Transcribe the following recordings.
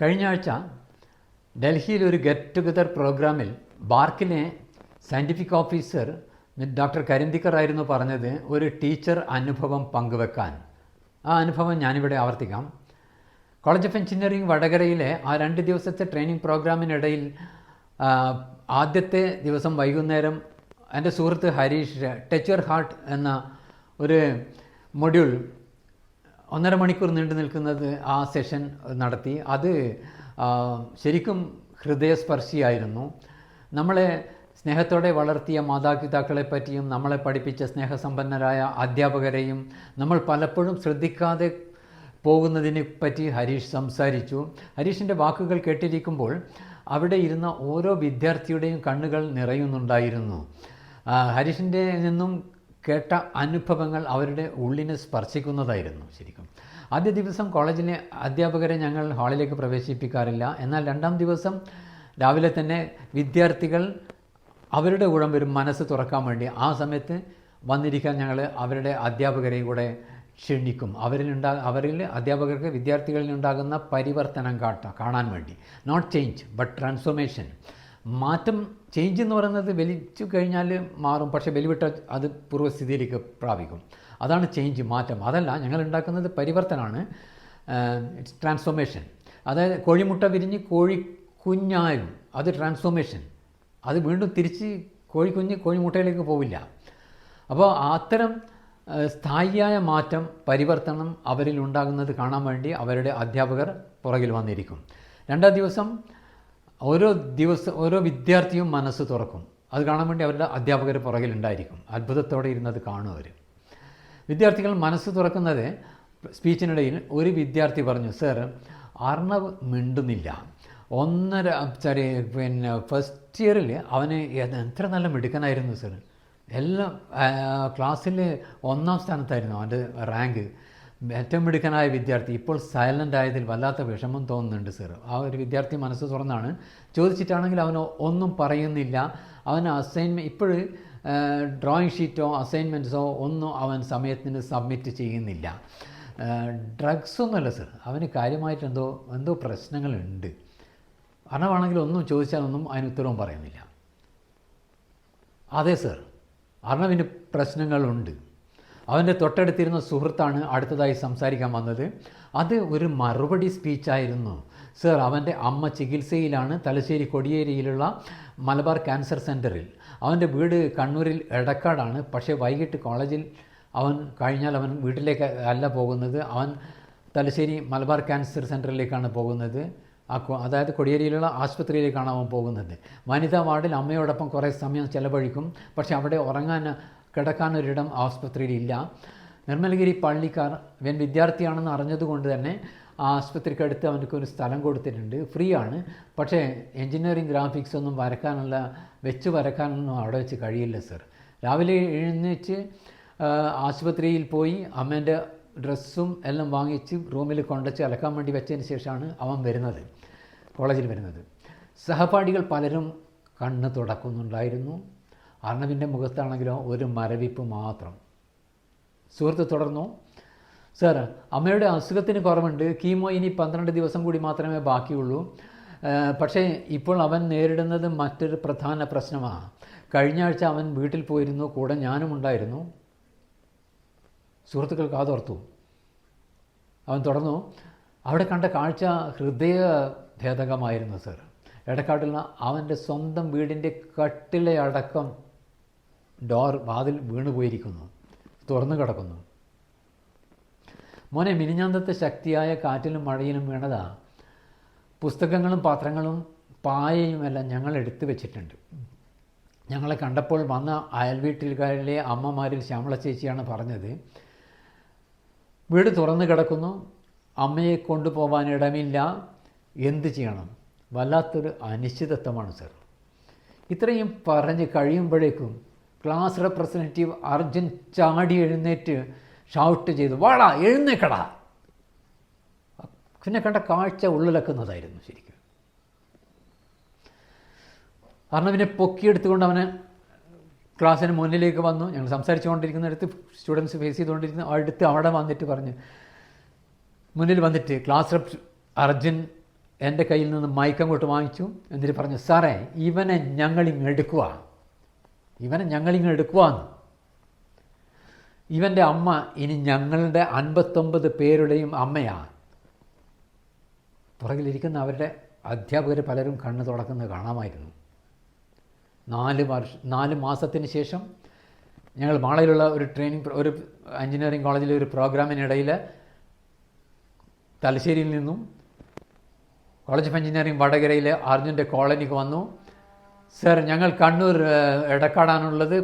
കഴിഞ്ഞ ആഴ്ച ഡൽഹിയിൽ ഒരു ഗെറ്റ് ടുഗദർ പ്രോഗ്രാമിൽ ബാർക്കിനെ സയന്റിഫിക് ഓഫീസർ ഡോക്ടർ കരിന്തിക്കർ ആയിരുന്നു പറഞ്ഞത് ഒരു ടീച്ചർ അനുഭവം പങ്കുവെക്കാൻ. ആ അനുഭവം ഞാനിവിടെ ആവർത്തിക്കാം. കോളേജ് ഓഫ് എഞ്ചിനീയറിംഗ് വടകരയിലെ ആ രണ്ട് ദിവസത്തെ ട്രെയിനിങ് പ്രോഗ്രാമിനിടയിൽ ആദ്യത്തെ ദിവസം വൈകുന്നേരം എന്റെ സുഹൃത്ത് ഹരീഷ് ടച്ച് യുവർ ഹാർട്ട് എന്ന ഒരു മൊഡ്യൂൾ ഒന്നര മണിക്കൂർ നീണ്ടു നിൽക്കുന്നത് ആ സെഷൻ നടത്തി. അത് ശരിക്കും ഹൃദയസ്പർശിയായിരുന്നു. നമ്മളെ സ്നേഹത്തോടെ വളർത്തിയ മാതാപിതാക്കളെ പറ്റിയും നമ്മളെ പഠിപ്പിച്ച സ്നേഹസമ്പന്നരായ അധ്യാപകരെയും നമ്മൾ പലപ്പോഴും ശ്രദ്ധിക്കാതെ പോകുന്നതിനെ പറ്റി ഹരീഷ് സംസാരിച്ചു. ഹരീഷിന്റെ വാക്കുകൾ കേട്ടിരിക്കുമ്പോൾ അവിടെ ഇരുന്ന ഓരോ വിദ്യാർത്ഥിയുടെയും കണ്ണുകൾ നിറയുന്നുണ്ടായിരുന്നു. ഹരീഷിന്റെ നിന്നും കേട്ട അനുഭവങ്ങൾ അവരുടെ ഉള്ളിനെ സ്പർശിക്കുന്നതായിരുന്നു ശരിക്കും. ആദ്യ ദിവസം കോളേജിലെ അധ്യാപകരെ ഞങ്ങൾ ഹാളിലേക്ക് പ്രവേശിപ്പിക്കാറില്ല. എന്നാൽ രണ്ടാം ദിവസം രാവിലെ തന്നെ വിദ്യാർത്ഥികൾ അവരുടെ കൂടെ വരും മനസ്സ് തുറക്കാൻ വേണ്ടി ആ സമയത്ത് വന്നിരിക്കാൻ ഞങ്ങൾ അവരുടെ അധ്യാപകരെയും കൂടെ ക്ഷണിക്കും. അവരിലുണ്ടാ അവരിൽ അധ്യാപകർക്ക് വിദ്യാർത്ഥികളിൽ ഉണ്ടാകുന്ന പരിവർത്തനം കാട്ട കാണാൻ വേണ്ടി. നോട്ട് ചേഞ്ച് ബട്ട് ട്രാൻസ്ഫോർമേഷൻ മാറ്റം ചേഞ്ച് എന്ന് പറയുന്നത് വലിച്ചു കഴിഞ്ഞാൽ മാറും. പക്ഷേ വെലിവിട്ട അത് പൂർവസ്ഥിതിയിലേക്ക് പ്രാപിക്കും. അതാണ് ചേഞ്ച് മാറ്റം. അതല്ല ഞങ്ങൾ ഉണ്ടാക്കുന്നത് പരിവർത്തനമാണ് ട്രാൻസ്ഫോർമേഷൻ അതായത് കോഴിമുട്ട വിരിഞ്ഞ് കോഴി കുഞ്ഞായും അത് ട്രാൻസ്ഫോർമേഷൻ അത് വീണ്ടും തിരിച്ച് കോഴിക്കുഞ്ഞ് കോഴിമുട്ടയിലേക്ക് പോവില്ല. അപ്പോൾ അത്തരം സ്ഥായിയായ മാറ്റം പരിവർത്തനം അവരിൽ ഉണ്ടാകുന്നത് കാണാൻ വേണ്ടി അവരുടെ അധ്യാപകർ പുറകിൽ വന്നിരിക്കും. രണ്ടാം ദിവസം ഓരോ ദിവസം ഓരോ വിദ്യാർത്ഥിയും മനസ്സ് തുറക്കും. അത് കാണാൻ വേണ്ടി അവരുടെ അധ്യാപകർ പുറകിലുണ്ടായിരിക്കും അത്ഭുതത്തോടെ ഇരുന്നത് കാണും അവർ വിദ്യാർത്ഥികൾ മനസ്സ് തുറക്കുന്നത് സ്പീച്ചിനിടയിൽ ഒരു വിദ്യാർത്ഥി പറഞ്ഞു സർ അർണവ് മിണ്ടുന്നില്ല. ഒന്നര സോറി പിന്നെ ഫസ്റ്റ് ഇയറിൽ അവന് എത്ര നല്ല മിടുക്കനായിരുന്നു സർ. എല്ലാം ക്ലാസ്സിൽ ഒന്നാം സ്ഥാനത്തായിരുന്നു അവന്റെ റാങ്ക്. ഏറ്റവും മിടുക്കനായ വിദ്യാർത്ഥി ഇപ്പോൾ സൈലന്റ് ആയതിൽ വല്ലാത്ത വിഷമം തോന്നുന്നുണ്ട് സർ ആ ഒരു വിദ്യാർത്ഥി മനസ്സ് തുറന്നാണ്. ചോദിച്ചിട്ടാണെങ്കിൽ അവന് ഒന്നും പറയുന്നില്ല. അവന് അസൈൻമെന്റ് ഇപ്പോൾ ഡ്രോയിങ് ഷീറ്റോ അസൈൻമെന്റ്സോ ഒന്നും അവൻ സമയത്തിന് സബ്മിറ്റ് ചെയ്യുന്നില്ല. ഡ്രഗ്സൊന്നുമല്ല സർ അവന് കാര്യമായിട്ട് എന്തോ എന്തോ പ്രശ്നങ്ങളുണ്ട്. അർണവാണെങ്കിൽ ഒന്നും ചോദിച്ചാലൊന്നും അതിന് ഉത്തരവും പറയുന്നില്ല. അതെ സർ അർണവിന് പ്രശ്നങ്ങളുണ്ട്. അവന്റെ തൊട്ടടുത്തിരുന്ന സുഹൃത്താണ് അടുത്തതായി സംസാരിക്കാൻ വന്നത്. അത് ഒരു മറുപടി സ്പീച്ചായിരുന്നു സർ അവന്റെ അമ്മ ചികിത്സയിലാണ് തലശ്ശേരി കൊടിയേരിയിലുള്ള മലബാർ ക്യാൻസർ സെന്ററിൽ അവന്റെ വീട് കണ്ണൂരിൽ എടക്കാടാണ്. പക്ഷേ വൈകിട്ട് കോളേജിൽ അവൻ കഴിഞ്ഞാൽ അവൻ വീട്ടിലേക്ക് അല്ല പോകുന്നത്. അവൻ തലശ്ശേരി മലബാർ ക്യാൻസർ സെന്ററിലേക്കാണ് പോകുന്നത്. ആ അതായത് കൊടിയേരിയിലുള്ള ആശുപത്രിയിലേക്കാണ് അവൻ പോകുന്നത്. വനിതാ വാർഡിൽ അമ്മയോടൊപ്പം കുറേ സമയം ചിലവഴിക്കും. പക്ഷേ അവിടെ ഉറങ്ങാൻ കിടക്കാനൊരിടം ആശുപത്രിയിലില്ല നിർമ്മലഗിരി പള്ളിക്കാർ ഇവൻ വിദ്യാർത്ഥിയാണെന്ന് അറിഞ്ഞതുകൊണ്ട് തന്നെ ആ ആശുപത്രിക്കടുത്ത് അവനക്ക് ഒരു സ്ഥലം കൊടുത്തിട്ടുണ്ട്. ഫ്രീ ആണ് പക്ഷേ എൻജിനീയറിംഗ് ഗ്രാഫിക്സ് ഒന്നും വരക്കാനുള്ള വെച്ച് വരക്കാനൊന്നും അവിടെ വെച്ച് കഴിയില്ല സർ. രാവിലെ എഴുന്നേറ്റ് ആശുപത്രിയിൽ പോയി അമ്മേന്റെ ഡ്രസ്സും എല്ലാം വാങ്ങിച്ച് റൂമിൽ കൊണ്ടുവച്ച് അലക്കാൻ വേണ്ടി വെച്ചതിന് ശേഷമാണ് അവൻ വരുന്നത് കോളേജിൽ വരുന്നത്. സഹപാഠികൾ പലരും കണ്ണ് തുടക്കുന്നുണ്ടായിരുന്നു. അർണവിന്റെ മുഖത്താണെങ്കിലോ ഒരു മരവിപ്പ് മാത്രം. സുഹൃത്ത് തുടർന്നു സാർ അമ്മയുടെ അസുഖത്തിന് കുറവുണ്ട്. കീമോ ഇനി പന്ത്രണ്ട് ദിവസം കൂടി മാത്രമേ ബാക്കിയുള്ളൂ. പക്ഷേ ഇപ്പോൾ അവൻ നേരിടുന്നത് മറ്റൊരു പ്രധാന പ്രശ്നമാണ് കഴിഞ്ഞ ആഴ്ച അവൻ വീട്ടിൽ പോയിരുന്നു. കൂടെ ഞാനും ഉണ്ടായിരുന്നു. സുഹൃത്തുക്കൾ കാതോർത്തു. അവൻ തുടർന്നു അവിടെ കണ്ട കാഴ്ച ഹൃദയ ഭേദകമായിരുന്നു സർ. ഇടക്കാട്ടിൽ അവന്റെ സ്വന്തം വീടിന്റെ കട്ടിലെ അടക്കം ഡോർ വാതിൽ വീണുപോയിരിക്കുന്നു തുറന്നു കിടക്കുന്നു. മോനെ മിനിഞ്ഞാന്തത്തെ ശക്തിയായ കാറ്റിലും മഴയിലും വീണതാ. പുസ്തകങ്ങളും പാത്രങ്ങളും പായയും എല്ലാം ഞങ്ങൾ എടുത്തു വെച്ചിട്ടുണ്ട്. ഞങ്ങളെ കണ്ടപ്പോൾ വന്ന അയൽവീട്ടിലെ അമ്മമാരിൽ ശ്യാമള ചേച്ചിയാണ് പറഞ്ഞത് വീട് തുറന്നു കിടക്കുന്നു. അമ്മയെ കൊണ്ടുപോകാൻ ഇടമില്ല. എന്ത് ചെയ്യണം? വല്ലാത്തൊരു അനിശ്ചിതത്വമാണ് സർ. ഇത്രയും പറഞ്ഞ് കഴിയുമ്പോഴേക്കും ക്ലാസ് റെപ്രസെന്റേറ്റീവ് അർജുൻ ചാടി എഴുന്നേറ്റ് ഷൗട്ട് ചെയ്തു വാടാ എഴുന്നേക്കടാ. പിന്നെ കണ്ട കാഴ്ച ഉള്ളിലക്കുന്നതായിരുന്നു ശരിക്കും. അർണവിനെ പൊക്കിയെടുത്തുകൊണ്ട് അവന് ക്ലാസ്സിന് മുന്നിലേക്ക് വന്നു. ഞങ്ങൾ സംസാരിച്ചുകൊണ്ടിരിക്കുന്നിടത്ത് സ്റ്റുഡൻസ് ഫേസ് ചെയ്തുകൊണ്ടിരുന്ന അടുത്ത് അവിടെ വന്നിട്ട് പറഞ്ഞു മുന്നിൽ വന്നിട്ട് ക്ലാസ് റെപ് അർജുൻ എന്റെ കയ്യിൽ നിന്ന് മയക്കം അങ്ങോട്ട് വാങ്ങിച്ചു. എന്നിട്ട് പറഞ്ഞു സാറേ ഇവനെ ഞങ്ങളിങ്ങെടുക്കുവാണ് ഇവനെ ഞങ്ങളിങ്ങ് എടുക്കുവാന്ന്. ഇവന്റെ അമ്മ ഇനി ഞങ്ങളുടെ അൻപത്തൊമ്പത് പേരുടെയും അമ്മയാണ് പുറകിലിരിക്കുന്ന അവരുടെ അധ്യാപകർ പലരും കണ്ണ് തുടക്കുന്നത് കാണാമായിരുന്നു. നാല് വർഷ നാല് മാസത്തിന് ശേഷം ഞങ്ങൾ മാളയിലുള്ള ഒരു ട്രെയിനിങ് ഒരു എഞ്ചിനീയറിംഗ് കോളേജിലെ ഒരു പ്രോഗ്രാമിനിടയിൽ തലശ്ശേരിയിൽ നിന്നും കോളേജ് ഓഫ് എഞ്ചിനീയറിംഗ് വടകരയിലെ അർജുന്റെ കോളനിക്ക് വന്നു. സർ ഞങ്ങൾ കണ്ണൂർ എടക്കാടാണുള്ളത്.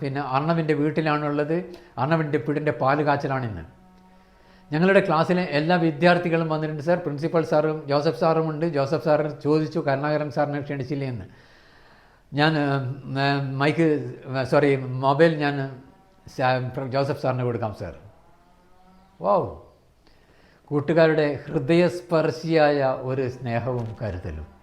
പിന്നെ അർണവിന്റെ വീട്ടിലാണുള്ളത്. അർണവിന്റെ വീടിന്റെ പാൽ കാച്ചലാണിന്ന്. ഞങ്ങളുടെ ക്ലാസ്സിലെ എല്ലാ വിദ്യാർത്ഥികളും വന്നിട്ടുണ്ട് സാർ. പ്രിൻസിപ്പൽ സാറും ജോസഫ് സാറും ഉണ്ട്. ജോസഫ് സാറ് ചോദിച്ചു കരുണാകരൻ സാറിനെ ക്ഷണിച്ചില്ലേ? എന്ന്. ഞാൻ മൈക്ക് സോറി മൊബൈൽ ഞാൻ ജോസഫ് സാറിന് കൊടുക്കാം സാർ. വാവ് കൂട്ടുകാരുടെ ഹൃദയസ്പർശിയായ ഒരു സ്നേഹവും കരുതലും.